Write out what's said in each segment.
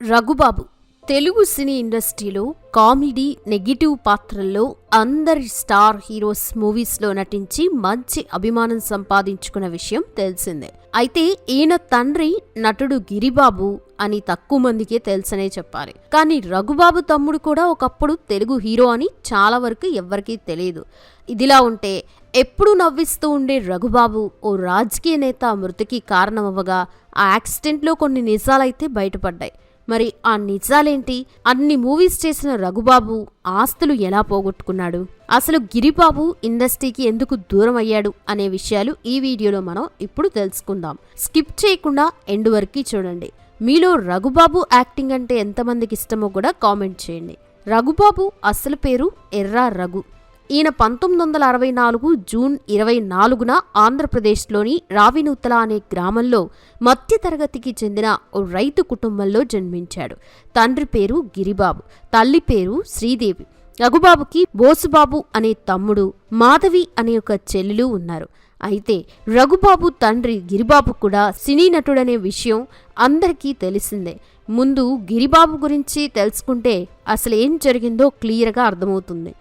రఘుబాబు తెలుగు సినీ ఇండస్ట్రీలో comedy negative పాత్రల్లో అందరి స్టార్ హీరోస్ మూవీస్లో నటించి మంచి అభిమానం సంపాదించుకున్న విషయం తెలిసిందే. అయితే ఈయన తండ్రి నటుడు గిరిబాబు అని తక్కువ మందికే తెలుసనే చెప్పాలి. కానీ రఘుబాబు తమ్ముడు కూడా ఒకప్పుడు తెలుగు హీరో అని చాలా వరకు ఎవ్వరికీ తెలియదు. ఇదిలా ఉంటే ఎప్పుడు నవ్విస్తూ ఉండే రఘుబాబు ఓ రాజకీయ నేత మృతికి కారణమవ్వగా ఆ యాక్సిడెంట్లో కొన్ని నిజాలైతే బయటపడ్డాయి. మరి ఆ నిజాలేంటి? అన్ని మూవీస్ చేసిన రఘుబాబు ఆస్తులు ఎలా పోగొట్టుకున్నాడు? అసలు గిరిబాబు ఇండస్ట్రీకి ఎందుకు దూరం అయ్యాడు అనే విషయాలు ఈ వీడియోలో మనం ఇప్పుడు తెలుసుకుందాం. స్కిప్ చేయకుండా ఎండ్ వరకు చూడండి. మీలో రఘుబాబు యాక్టింగ్ అంటే ఎంతమందికి ఇష్టమో కూడా కామెంట్ చేయండి. రఘుబాబు అసలు పేరు ఎర్రా రఘు. ఈయన పంతొమ్మిది వందల అరవై నాలుగు జూన్ ఇరవై నాలుగున ఆంధ్రప్రదేశ్లోని రావినూతల అనే గ్రామంలో మధ్యతరగతికి చెందిన ఓ రైతు కుటుంబంలో జన్మించాడు. తండ్రి పేరు గిరిబాబు తల్లి పేరు శ్రీదేవి రఘుబాబుకి బోసుబాబు అనే తమ్ముడు మాధవి అనే ఒక చెల్లెలు ఉన్నారు. అయితే రఘుబాబు తండ్రి గిరిబాబు కూడా సినీ నటుడనే విషయం అందరికీ తెలిసిందే. ముందు గిరిబాబు గురించి తెలుసుకుంటే అసలు ఏం జరిగిందో క్లియర్గా అర్థమవుతుంది.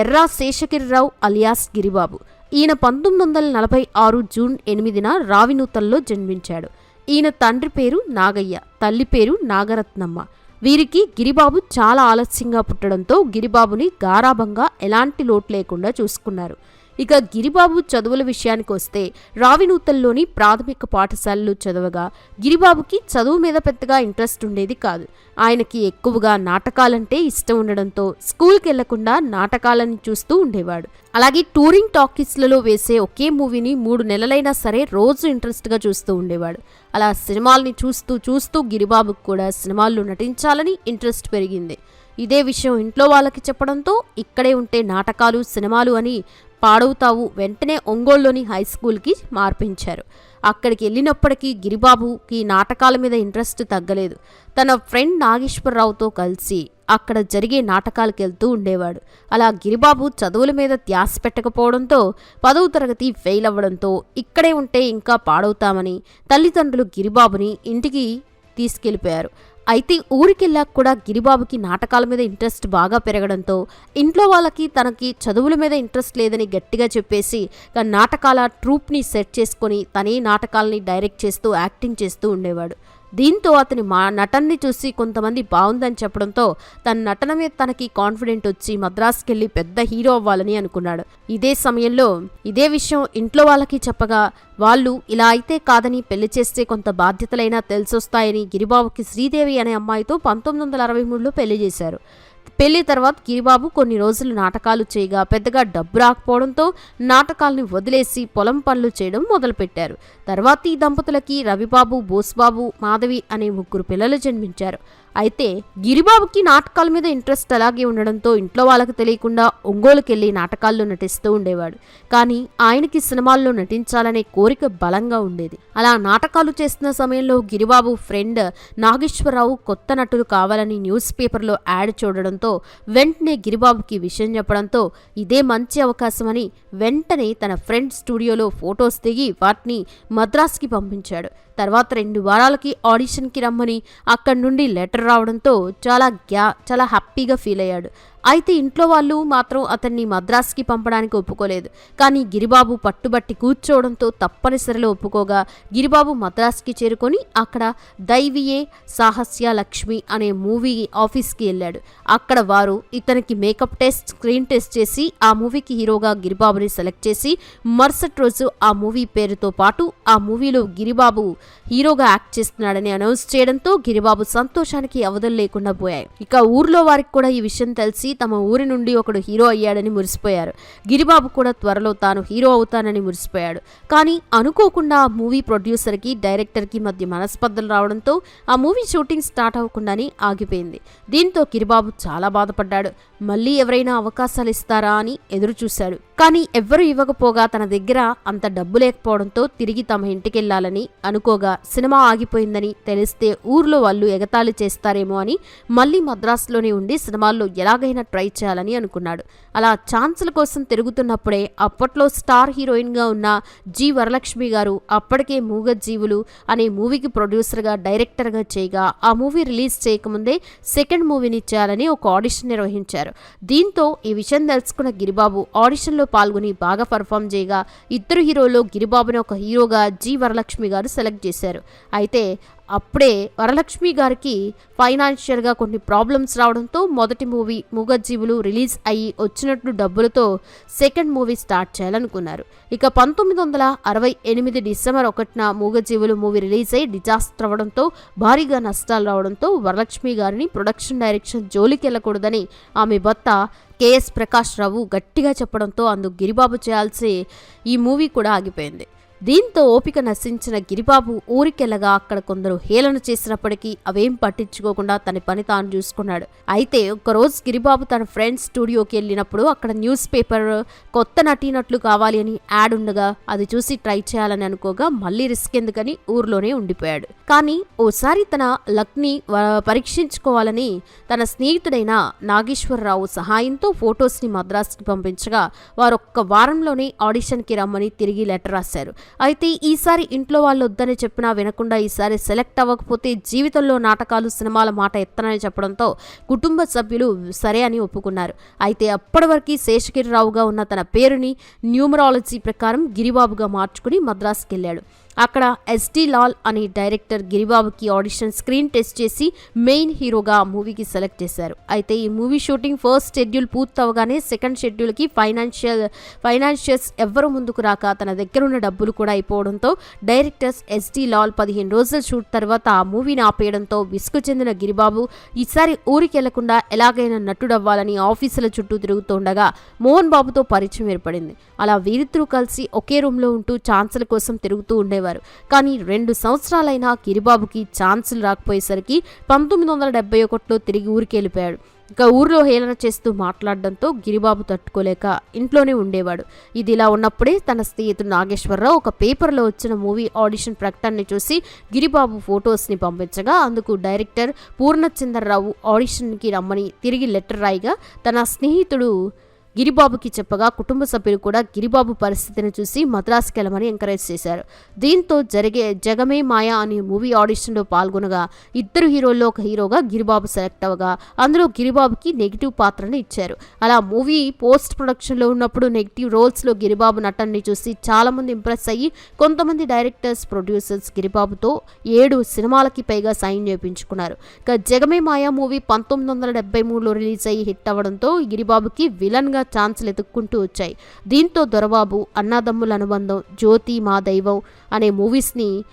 ఎర్రా శేషగిరిరావు అలియాస్ గిరిబాబు. ఈయన పంతొమ్మిది వందల నలభై ఆరు జూన్ ఎనిమిదిన రావినూతల్లో జన్మించాడు. ఈయన తండ్రి పేరు నాగయ్య తల్లి పేరు నాగరత్నమ్మ. వీరికి గిరిబాబు చాలా ఆలస్యంగా పుట్టడంతో గిరిబాబుని గారాభంగా ఎలాంటి లోటు లేకుండా చూసుకున్నారు. ఇక గిరిబాబు చదువుల విషయానికి వస్తే రావినూతల్లోని ప్రాథమిక పాఠశాలలు చదవగా గిరిబాబుకి చదువు మీద పెద్దగా ఇంట్రెస్ట్ ఉండేది కాదు. ఆయనకి ఎక్కువగా నాటకాలంటే ఇష్టం ఉండడంతో స్కూల్కి వెళ్ళకుండా నాటకాలని చూస్తూ ఉండేవాడు. అలాగే టూరింగ్ టాకీస్లలో వేసే ఒకే మూవీని మూడు నెలలైనా సరే రోజు ఇంట్రెస్ట్గా చూస్తూ ఉండేవాడు. అలా సినిమాల్ని చూస్తూ చూస్తూ గిరిబాబుకు కూడా సినిమాల్లో నటించాలని ఇంట్రెస్ట్ పెరిగింది. ఇదే విషయం ఇంట్లో వాళ్ళకి చెప్పడంతో ఇక్కడే ఉంటే నాటకాలు సినిమాలు అని పాడవుతావు. వెంటనే ఒంగోలులోని హై స్కూల్కి మార్పించారు. అక్కడికి వెళ్ళినప్పటికీ గిరిబాబుకి నాటకాల మీద ఇంట్రెస్ట్ తగ్గలేదు. తన ఫ్రెండ్ నాగేశ్వరరావుతో కలిసి అక్కడ జరిగే నాటకాలకు వెళ్తూ ఉండేవాడు. అలా గిరిబాబు చదువుల మీద ధ్యాస పెట్టకపోవడంతో పదవ తరగతి ఫెయిల్ అవ్వడంతో ఇక్కడే ఉంటే ఇంకా పాడవుతామని తల్లిదండ్రులు గిరిబాబుని ఇంటికి తీసుకెళ్ళిపోయారు. అయితే ఊరికెళ్ళాక కూడా గిరిబాబుకి నాటకాల మీద ఇంట్రెస్ట్ బాగా పెరగడంతో ఇంట్లో వాళ్ళకి తనకి చదువుల మీద ఇంట్రెస్ట్ లేదని గట్టిగా చెప్పేసి నాటకాల ట్రూప్ని సెట్ చేసుకొని తనే నాటకాలని డైరెక్ట్ చేస్తూ యాక్టింగ్ చేస్తూ ఉండేవాడు. దీంతో అతని మా నటన్ని చూసి కొంతమంది బాగుందని చెప్పడంతో తన నటన మీద తనకి కాన్ఫిడెంట్ వచ్చి మద్రాసుకి వెళ్ళి పెద్ద హీరో అవ్వాలని అనుకున్నాడు. ఇదే సమయంలో ఇదే విషయం ఇంట్లో వాళ్ళకి చెప్పగా వాళ్ళు ఇలా అయితే కాదని పెళ్ళి చేస్తే కొంత బాధ్యతలైనా తెలిసొస్తాయని గిరిబాబుకి శ్రీదేవి అనే అమ్మాయితో పంతొమ్మిది వందల అరవై మూడులో పెళ్ళి చేశారు. పెళ్ళి తర్వాత గిరిబాబు కొన్ని రోజులు నాటకాలు చేయగా పెద్దగా డబ్బు రాకపోవడంతో నాటకాల్ని వదిలేసి పొలం పనులు చేయడం మొదలుపెట్టారు. తర్వాత ఈ దంపతులకి రవిబాబు బోస్బాబు మాధవి అనే ముగ్గురు పిల్లలు జన్మించారు. అయితే గిరిబాబుకి నాటకాల మీద ఇంట్రెస్ట్ అలాగే ఉండడంతో ఇంట్లో వాళ్ళకి తెలియకుండా ఒంగోలుకి వెళ్ళి నాటకాల్లో నటిస్తూ ఉండేవాడు. కానీ ఆయనకి సినిమాల్లో నటించాలనే కోరిక బలంగా ఉండేది. అలా నాటకాలు చేస్తున్న సమయంలో గిరిబాబు ఫ్రెండ్ నాగేశ్వరరావు కొత్త నటులు కావాలని న్యూస్ పేపర్లో యాడ్ చూడడంతో వెంటనే గిరిబాబుకి విషయం చెప్పడంతో ఇదే మంచి అవకాశమని వెంటనే తన ఫ్రెండ్ స్టూడియోలో ఫొటోస్ దిగి వాటిని మద్రాస్కి పంపించాడు. తర్వాత రెండు వారాలకి ఆడిషన్కి రమ్మని అక్కడి నుండి లెటర్ రావడంతో చాలా గ్యా చాలా హ్యాపీగా ఫీల్ అయ్యాడు. అయితే ఇంట్లో వాళ్ళు మాత్రం అతన్ని మద్రాస్కి పంపడానికి ఒప్పుకోలేదు. కానీ గిరిబాబు పట్టుబట్టి కూర్చోవడంతో తప్పనిసరిలో ఒప్పుకోగా గిరిబాబు మద్రాస్కి చేరుకొని అక్కడ దైవియే సాహస్య లక్ష్మి అనే మూవీ ఆఫీస్కి వెళ్ళాడు. అక్కడ వారు ఇతనికి మేకప్ టెస్ట్ స్క్రీన్ టెస్ట్ చేసి ఆ మూవీకి హీరోగా గిరిబాబుని సెలెక్ట్ చేసి మరుసటి రోజు ఆ మూవీ పేరుతో పాటు ఆ మూవీలో గిరిబాబు హీరోగా యాక్ట్ చేస్తున్నాడని అనౌన్స్ చేయడంతో గిరిబాబు సంతోషానికి అవధులు లేకుండా పోయాయి. ఇక ఊర్లో వారికి కూడా ఈ విషయం తెలిసి తమ ఊరి నుండి ఒకడు హీరో అయ్యాడని మురిసిపోయారు. గిరిబాబు కూడా త్వరలో తాను హీరో అవుతానని మురిసిపోయాడు. కానీ అనుకోకుండా ఆ మూవీ ప్రొడ్యూసర్కి డైరెక్టర్కి మధ్య మనస్పర్ధలు రావడంతో ఆ మూవీ షూటింగ్ స్టార్ట్ అవ్వకుండానే ఆగిపోయింది. దీంతో గిరిబాబు చాలా బాధపడ్డాడు. మళ్ళీ ఎవరైనా అవకాశాలు ఇస్తారా అని ఎదురు చూశాడు కానీ ఎవ్వరూ ఇవ్వకపోగా తన దగ్గర అంత డబ్బు లేకపోవడంతో తిరిగి తమ ఇంటికెళ్ళాలని అనుకోగా సినిమా ఆగిపోయిందని తెలిస్తే ఊర్లో వాళ్ళు ఎగతాళి చేస్తారేమో అని మళ్ళీ మద్రాసులోనే ఉండి సినిమాల్లో ఎలాగైనా ట్రై చేయాలని అనుకున్నాడు. అలా ఛాన్సుల కోసం తిరుగుతున్నప్పుడే అప్పట్లో స్టార్ హీరోయిన్గా ఉన్న జి వరలక్ష్మి గారు అప్పటికే మూగజీవులు అనే మూవీకి ప్రొడ్యూసర్గా డైరెక్టర్గా చేయగా ఆ మూవీ రిలీజ్ చేయకముందే సెకండ్ మూవీని చేయాలని ఒక ఆడిషన్ నిర్వహించారు. దీంతో ఈ విషయం తెలుసుకున్న గిరిబాబు ఆడిషన్లో పాల్గొని బాగా పర్ఫామ్ చేయగా ఇద్దరు హీరోలు గిరిబాబుని ఒక హీరోగా జి వరలక్ష్మి గారు సెలెక్ట్ చేశారు. అయితే అప్పుడే వరలక్ష్మి గారికి ఫైనాన్షియల్గా కొన్ని ప్రాబ్లమ్స్ రావడంతో మొదటి మూవీ మూగజీవులు రిలీజ్ అయ్యి వచ్చినట్లు డబ్బులతో సెకండ్ మూవీ స్టార్ట్ చేయాలనుకున్నారు. ఇక పంతొమ్మిది వందల అరవై ఎనిమిది డిసెంబర్ ఒకటిన మూగజీవులు మూవీ రిలీజ్ అయ్యి డిజాస్టర్ అవ్వడంతో భారీగా నష్టాలు రావడంతో వరలక్ష్మి గారిని ప్రొడక్షన్ డైరెక్షన్ జోలికి వెళ్ళకూడదని ఆమె భర్త కెఎస్ ప్రకాష్ రావు గట్టిగా చెప్పడంతో అందుకు గిరిబాబు చేయాల్సి ఈ మూవీ కూడా ఆగిపోయింది. దీంతో ఓపిక నశించిన గిరిబాబు ఊరికెళ్ళగా అక్కడ కొందరు హేళన చేసినప్పటికీ అవేం పట్టించుకోకుండా తన పని తాను చూసుకున్నాడు. అయితే ఒకరోజు గిరిబాబు తన ఫ్రెండ్స్ స్టూడియోకి వెళ్ళినప్పుడు అక్కడ న్యూస్ పేపర్ కొత్త నటీనట్లు కావాలి అని యాడ్ ఉండగా అది చూసి ట్రై చేయాలని అనుకోగా మళ్ళీ రిస్క్ ఎందుకని ఊర్లోనే ఉండిపోయాడు. కానీ ఓసారి తన లక్ని పరీక్షించుకోవాలని తన స్నేహితుడైన నాగేశ్వరరావు సహాయంతో ఫొటోస్ని మద్రాసుకి పంపించగా వారు ఒక్క వారంలోనే ఆడిషన్కి రమ్మని తిరిగి లెటర్ రాశారు. అయితే ఈసారి ఇంట్లో వాళ్ళు వద్దని చెప్పినా వినకుండా ఈసారి సెలెక్ట్ అవ్వకపోతే జీవితంలో నాటకాలు సినిమాల మాట ఎత్తనని చెప్పడంతో కుటుంబ సభ్యులు సరే అని ఒప్పుకున్నారు. అయితే అప్పటి వరకు శేషగిరిరావుగా ఉన్న తన పేరుని న్యూమరాలజీ ప్రకారం గిరిబాబుగా మార్చుకుని మద్రాసుకెళ్ళాడు. అక్కడ ఎస్డి లాల్ అనే డైరెక్టర్ గిరిబాబుకి ఆడిషన్ స్క్రీన్ టెస్ట్ చేసి మెయిన్ హీరోగా మూవీకి సెలెక్ట్ చేశారు. అయితే ఈ మూవీ షూటింగ్ ఫస్ట్ షెడ్యూల్ పూర్తవగానే సెకండ్ షెడ్యూల్కి ఫైనాన్షియల్ ఫైనాన్షియల్స్ ఎవ్వరు ముందుకు రాక తన దగ్గర ఉన్న డబ్బులు కూడా అయిపోవడంతో డైరెక్టర్స్ ఎస్డి లాల్ పదిహేను రోజుల షూట్ తర్వాత ఆ మూవీని ఆపేయడంతో విసుగు చెందిన గిరిబాబు ఈసారి ఊరికి వెళ్ళకుండా ఎలాగైనా నటుడవ్వాలని ఆఫీసుల చుట్టూ తిరుగుతుండగా మోహన్ బాబుతో పరిచయం ఏర్పడింది. అలా వీరిద్దరూ కలిసి ఒకే రూమ్లో ఉంటూ ఛాన్సుల కోసం తిరుగుతూ ఉండేవారు కానీ రెండు సంవత్సరాలైనా గిరిబాబుకి ఛాన్సులు రాకపోయేసరికి పంతొమ్మిది వందల డెబ్బై ఒకటిలో తిరిగి ఊరికి వెళ్ళిపోయాడు. ఇక ఊర్లో హేళన చేస్తూ మాట్లాడడంతో గిరిబాబు తట్టుకోలేక ఇంట్లోనే ఉండేవాడు. ఇది ఇలా ఉన్నప్పుడే తన స్నేహితుడు నాగేశ్వరరావు ఒక పేపర్లో వచ్చిన మూవీ ఆడిషన్ ప్రకటనని చూసి గిరిబాబు ఫొటోస్ని పంపించగా అందుకు డైరెక్టర్ పూర్ణచంద్రరావు ఆడిషన్కి రమ్మని తిరిగి లెటర్ రాయిగా తన స్నేహితుడు గిరిబాబుకి చెప్పగా కుటుంబ సభ్యులు కూడా గిరిబాబు పరిస్థితిని చూసి మద్రాసుకి వెళ్ళమని ఎంకరేజ్ చేశారు. దీంతో జరిగే జగమే మాయా అనే మూవీ ఆడిషన్లో పాల్గొనగా ఇద్దరు హీరోల్లో ఒక హీరోగా గిరిబాబు సెలెక్ట్ అవ్వగా అందులో గిరిబాబుకి నెగిటివ్ పాత్రను ఇచ్చారు. అలా మూవీ పోస్ట్ ప్రొడక్షన్లో ఉన్నప్పుడు నెగిటివ్ రోల్స్లో గిరిబాబు నటనని చూసి చాలామంది ఇంప్రెస్ అయ్యి కొంతమంది డైరెక్టర్స్ ప్రొడ్యూసర్స్ గిరిబాబుతో ఏడు సినిమాలకి పైగా సైన్ చేయించుకున్నారు. ఇక జగమే మాయా మూవీ పంతొమ్మిది వందల డెబ్బై మూడులో రిలీజ్ అయ్యి హిట్ అవ్వడంతో గిరిబాబుకి విలన్గా ఛాన్సులు ఎదుక్కుంటూ వచ్చాయి. దీంతో దొరబాబు అన్నాదమ్ముల అనుబంధం జ్యోతి మా దైవం అనే మూవీస్ని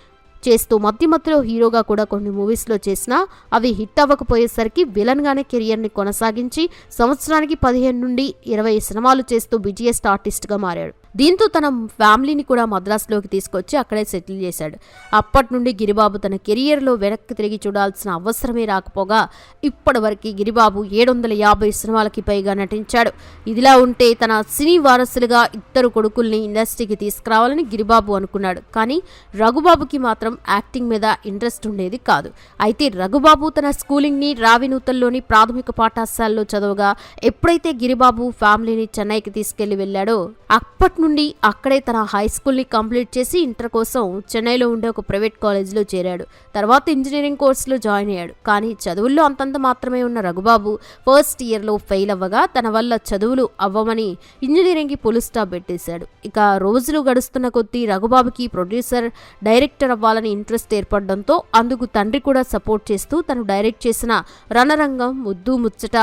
చేస్తూ మధ్య మధ్యలో హీరోగా కూడా కొన్ని మూవీస్లో చేసినా అవి హిట్ అవ్వకపోయేసరికి విలన్గానే కెరియర్ని కొనసాగించి సంవత్సరానికి పదిహేను నుండి ఇరవై సినిమాలు చేస్తూ బిజియెస్ట్ ఆర్టిస్ట్గా మారాడు. దీంతో తన ఫ్యామిలీని కూడా మద్రాసులోకి తీసుకొచ్చి అక్కడే సెటిల్ చేశాడు. అప్పటి నుండి గిరిబాబు తన కెరియర్లో వెనక్కి తిరిగి చూడాల్సిన అవసరమే రాకపోగా ఇప్పటివరకు గిరిబాబు ఏడు వందల యాభై సినిమాలకి పైగా నటించాడు. ఇదిలా ఉంటే తన సినీ వారసులుగా ఇద్దరు కొడుకుల్ని ఇండస్ట్రీకి తీసుకురావాలని గిరిబాబు అనుకున్నాడు. కానీ రఘుబాబుకి మాత్రం యాక్టింగ్ మీద ఇంట్రెస్ట్ ఉండేది కాదు. అయితే రఘుబాబు తన స్కూలింగ్ని రావినూతల్లోని ప్రాథమిక పాఠశాలలో చదవగా ఎప్పుడైతే గిరిబాబు ఫ్యామిలీని చెన్నైకి తీసుకెళ్ళి వెళ్ళాడో అప్పటి నుండి అక్కడే తన హై స్కూల్ని కంప్లీట్ చేసి ఇంటర్ కోసం చెన్నైలో ఉండే ఒక ప్రైవేట్ కాలేజీలో చేరాడు. తర్వాత ఇంజనీరింగ్ కోర్సులో జాయిన్ అయ్యాడు. కానీ చదువుల్లో అంతంత మాత్రమే ఉన్న రఘుబాబు ఫస్ట్ ఇయర్లో ఫెయిల్ అవ్వగా తన వల్ల చదువులు అవ్వమని ఇంజనీరింగ్కి పులు స్టాప్ పెట్టేశాడు. ఇక రోజులు గడుస్తున్న కొద్దీ రఘుబాబుకి ప్రొడ్యూసర్ డైరెక్టర్ అవ్వాలని ఇంట్రెస్ట్ ఏర్పడడంతో అందుకు తండ్రి కూడా సపోర్ట్ చేస్తూ తను డైరెక్ట్ చేసిన రణరంగం ముద్దు ముచ్చట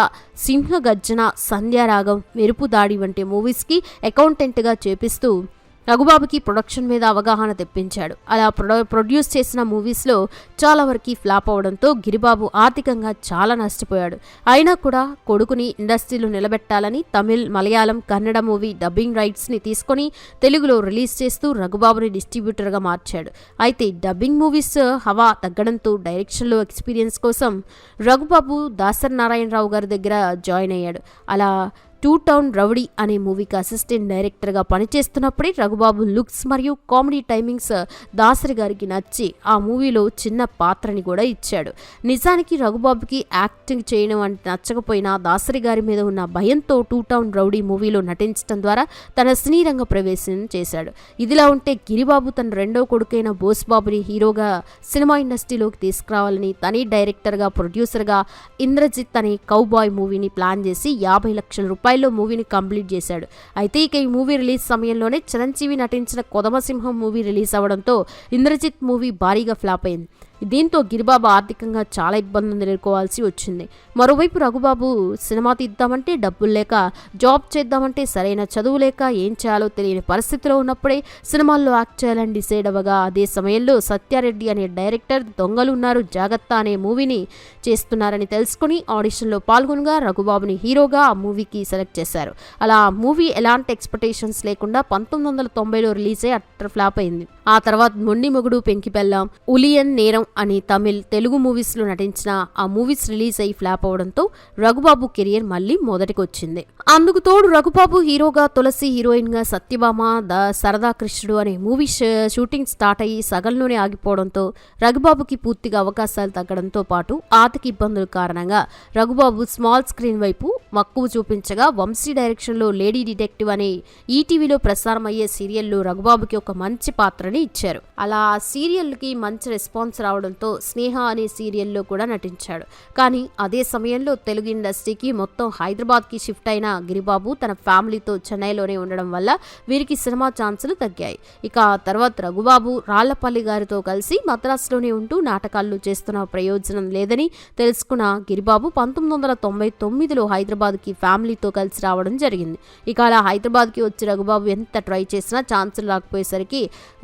సింహ గర్జన సంధ్యారాగం మెరుపు దాడి వంటి మూవీస్కి అకౌంటెంట్గా చేపిస్తూ రఘుబాబుకి ప్రొడక్షన్ మీద అవగాహన తెప్పించాడు. అలా ప్రొడ ప్రొడ్యూస్ చేసిన మూవీస్లో చాలా వరకు ఫ్లాప్ అవడంతో గిరిబాబు ఆర్థికంగా చాలా నష్టపోయాడు. అయినా కూడా కొడుకుని ఇండస్ట్రీలో నిలబెట్టాలని తమిళ్ మలయాళం కన్నడ మూవీ డబ్బింగ్ రైట్స్ని తీసుకొని తెలుగులో రిలీజ్ చేస్తూ రఘుబాబుని డిస్ట్రిబ్యూటర్గా మార్చాడు. అయితే డబ్బింగ్ మూవీస్ హవా తగ్గడంతో డైరెక్షన్లో ఎక్స్పీరియన్స్ కోసం రఘుబాబు దాసర్ నారాయణరావు గారి దగ్గర జాయిన్ అయ్యాడు. అలా టూ టౌన్ రౌడీ అనే మూవీకి అసిస్టెంట్ డైరెక్టర్గా పనిచేస్తున్నప్పుడే రఘుబాబు లుక్స్ మరియు కామెడీ టైమింగ్స్ దాసరి గారికి నచ్చి ఆ మూవీలో చిన్న పాత్రని కూడా ఇచ్చాడు. నిజానికి రఘుబాబుకి యాక్టింగ్ చేయడం అంటే నచ్చకపోయినా దాసరి గారి మీద ఉన్న భయంతో టూ టౌన్ రౌడీ మూవీలో నటించడం ద్వారా తన సినీ రంగ ప్రవేశం చేశాడు. ఇదిలా ఉంటే గిరిబాబు తన రెండో కొడుకైన బోస్బాబుని హీరోగా సినిమా ఇండస్ట్రీలోకి తీసుకురావాలని తనే డైరెక్టర్గా ప్రొడ్యూసర్గా ఇంద్రజిత్ అనే కౌబాయ్ మూవీని ప్లాన్ చేసి యాభై లక్షల రూపాయలు రూపాయల్లో మూవీని కంప్లీట్ చేశాడు. అయితే ఇక ఈ మూవీ రిలీజ్ సమయంలోనే చిరంజీవి నటించిన కొదమసింహం మూవీ రిలీజ్ అవ్వడంతో ఇంద్రజిత్ మూవీ భారీగా ఫ్లాప్ అయింది. దీంతో గిరిబాబు ఆర్థికంగా చాలా ఇబ్బందులు ఎదుర్కోవాల్సి వచ్చింది. మరోవైపు రఘుబాబు సినిమా తీద్దామంటే డబ్బులు లేక జాబ్ చేద్దామంటే సరైన చదువు లేక ఏం చేయాలో తెలియని పరిస్థితిలో ఉన్నప్పుడే సినిమాల్లో యాక్ట్ చేయాలని డిసైడ్ అవ్వగా అదే సమయంలో సత్యారెడ్డి అనే డైరెక్టర్ దొంగలు ఉన్నారు జాగ్రత్త అనే మూవీని చేస్తున్నారని తెలుసుకుని ఆడిషన్లో పాల్గొనగా రఘుబాబుని హీరోగా ఆ మూవీకి సెలెక్ట్ చేశారు. అలా ఆ మూవీ ఎలాంటి ఎక్స్పెక్టేషన్స్ లేకుండా పంతొమ్మిది వందల తొంభైలో రిలీజ్ అయ్యి అట్టర్ ఫ్లాప్ అయింది. ఆ తర్వాత మొండి మొగుడు పెంకి పెళ్ళాం ఉలియన్ నేరం అని తమిళ్ తెలుగు మూవీస్లో నటించిన ఆ మూవీస్ రిలీజ్ అయి ఫ్లాప్ అవడంతో రఘుబాబు కెరియర్ మళ్ళీ మొదటికి వచ్చింది అందుకు తోడు రఘుబాబు హీరోగా తులసి హీరోయిన్గా సత్యభామ ద సరదా కృష్ణుడు అనే మూవీ షూటింగ్ స్టార్ట్ అయ్యి సగంలోనే ఆగిపోవడంతో రఘుబాబుకి పూర్తిగా అవకాశాలు తగ్గడంతో పాటు ఆర్థిక ఇబ్బందుల కారణంగా రఘుబాబు స్మాల్ స్క్రీన్ వైపు మక్కువ చూపించగా వంశీ డైరెక్షన్లో లేడీ డిటెక్టివ్ అనే ఈటీవీలో ప్రసారం అయ్యే సీరియల్లో రఘుబాబుకి ఒక మంచి పాత్రని ఇచ్చారు. అలా ఆ సీరియల్కి మంచి రెస్పాన్స్ రావడంతో స్నేహ అనే సీరియల్లో కూడా నటించాడు. కానీ అదే సమయంలో తెలుగు ఇండస్ట్రీకి మొత్తం హైదరాబాద్కి షిఫ్ట్ అయిన గిరిబాబు తన ఫ్యామిలీతో చెన్నైలోనే ఉండడం వల్ల వీరికి సినిమా ఛాన్సులు తగ్గాయి. ఇక ఆ తర్వాత రఘుబాబు రాళ్ళపల్లి గారితో కలిసి మద్రాసులోనే ఉంటూ నాటకాలు చేస్తున్న ప్రయోజనం లేదని తెలుసుకున్న గిరిబాబు పంతొమ్మిది వందల తొంభై తొమ్మిదిలో హైదరాబాద్కి ఫ్యామిలీతో కలిసి రావడం జరిగింది. ఇక అలా హైదరాబాద్కి వచ్చి రఘుబాబు ఎంత ట్రై చేసినా ఛాన్సులు రాకపోయేసరికి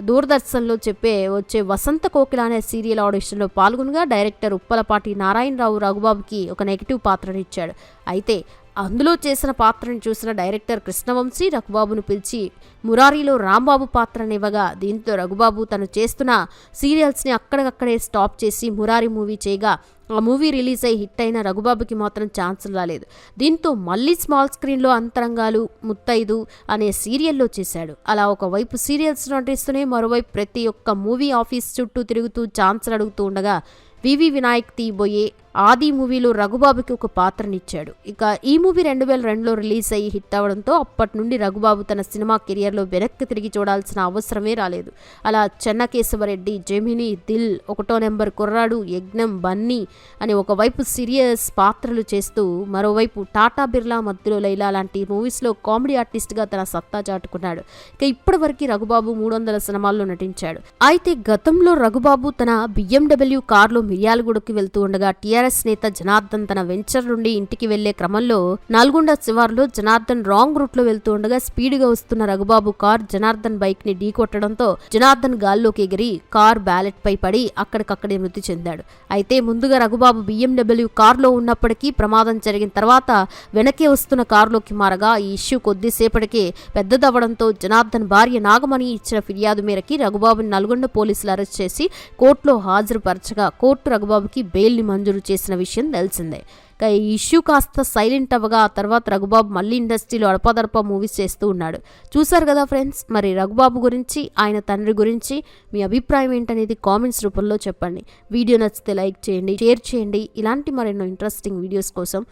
దూరదర్శన్లో చెప్పే వచ్చే వసంత కోకిల అనే సీరియల్ ఆడిషన్లో పాల్గొనగా డైరెక్టర్ ఉప్పలపాటి నారాయణరావు రఘుబాబుకి ఒక నెగిటివ్ పాత్రనిచ్చాడు. అయితే అందులో చేసిన పాత్రను చూసిన డైరెక్టర్ కృష్ణవంశీ రఘుబాబును పిలిచి మురారిలో రాంబాబు పాత్రనివ్వగా దీంతో రఘుబాబు తను చేస్తున్న సీరియల్స్ని అక్కడికక్కడే స్టాప్ చేసి మురారి మూవీ చేయగా ఆ మూవీ రిలీజ్ అయి హిట్ అయిన రఘుబాబుకి మాత్రం ఛాన్స్ రాలేదు. దీంతో మళ్ళీ స్మాల్ స్క్రీన్లో అంతరంగాలు ముత్తైదు అనే సీరియల్లో చేశాడు. అలా ఒకవైపు సీరియల్స్ నటిస్తూనే మరోవైపు ప్రతి ఒక్క మూవీ ఆఫీస్ చుట్టూ తిరుగుతూ ఛాన్స్ అడుగుతూ ఉండగా వివి వినాయక్ తీయబోయే ఆది మూవీలో రఘుబాబుకి ఒక పాత్రనిచ్చాడు. ఇక ఈ మూవీ రెండు వేల రెండులో రిలీజ్ అయ్యి హిట్ అవడంతో అప్పటి నుండి రఘుబాబు తన సినిమా కెరియర్లో వెనక్కి తిరిగి చూడాల్సిన అవసరమే రాలేదు. అలా చెన్నకేశవరెడ్డి జమిని దిల్ ఒకటో నెంబర్ కుర్రాడు యజ్ఞం బన్నీ అని ఒకవైపు సీరియస్ పాత్రలు చేస్తూ మరోవైపు టాటా బిర్లా మధ్యలో లైలా లాంటి మూవీస్లో కామెడీ ఆర్టిస్ట్గా తన సత్తా చాటుకున్నాడు. ఇక ఇప్పటివరకు రఘుబాబు మూడు వందల సినిమాల్లో నటించాడు. అయితే గతంలో రఘుబాబు తన బిఎండబ్ల్యూ కారులో మిర్యాలగూడకి వెళ్తూ ఉండగా టీఆర్ టీఆర్ఎస్ నేత జనార్దన్ తన వెంచర్ నుండి ఇంటికి వెళ్ళే క్రమంలో నల్గొండ శివార్లో జనార్దన్ రాంగ్ రూట్లో వెళ్తూ ఉండగా స్పీడ్గా వస్తున్న రఘుబాబు కార్ జనార్దన్ బైక్ని ఢీకొట్టడంతో జనార్దన్ గాల్లోకి ఎగిరి కార్ బ్యాలెట్ పై పడి అక్కడికక్కడే మృతి చెందాడు. అయితే ముందుగా రఘుబాబు బిఎండబ్ల్యూ కారులో ఉన్నప్పటికీ ప్రమాదం జరిగిన తర్వాత వెనకే వస్తున్న కారులోకి మారగా ఈ ఇష్యూ కొద్దిసేపటికే పెద్దదవ్వడంతో జనార్దన్ భార్య నాగమణి ఇచ్చిన ఫిర్యాదు మేరకి రఘుబాబుని నల్గొండ పోలీసులు అరెస్ట్ చేసి కోర్టులో హాజరుపరచగా కోర్టు రఘుబాబుకి బెయిల్ని మంజూరు చేసిన విషయం తెలిసిందే. ఈ ఇష్యూ కాస్త సైలెంట్ అవ్వగా ఆ తర్వాత రఘుబాబు మళ్ళీ ఇండస్ట్రీలో అడపదడప మూవీస్ చేస్తూ ఉన్నాడు. చూశారు కదా ఫ్రెండ్స్? మరి రఘుబాబు గురించి ఆయన తండ్రి గురించి మీ అభిప్రాయం ఏంటనేది కామెంట్స్ రూపంలో చెప్పండి. వీడియో నచ్చితే లైక్ చేయండి షేర్ చేయండి. ఇలాంటి మరెన్నో ఇంట్రెస్టింగ్ వీడియోస్ కోసం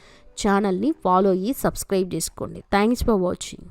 ఛానల్ని ఫాలో అయ్యి సబ్స్క్రైబ్ చేసుకోండి. Thanks for watching.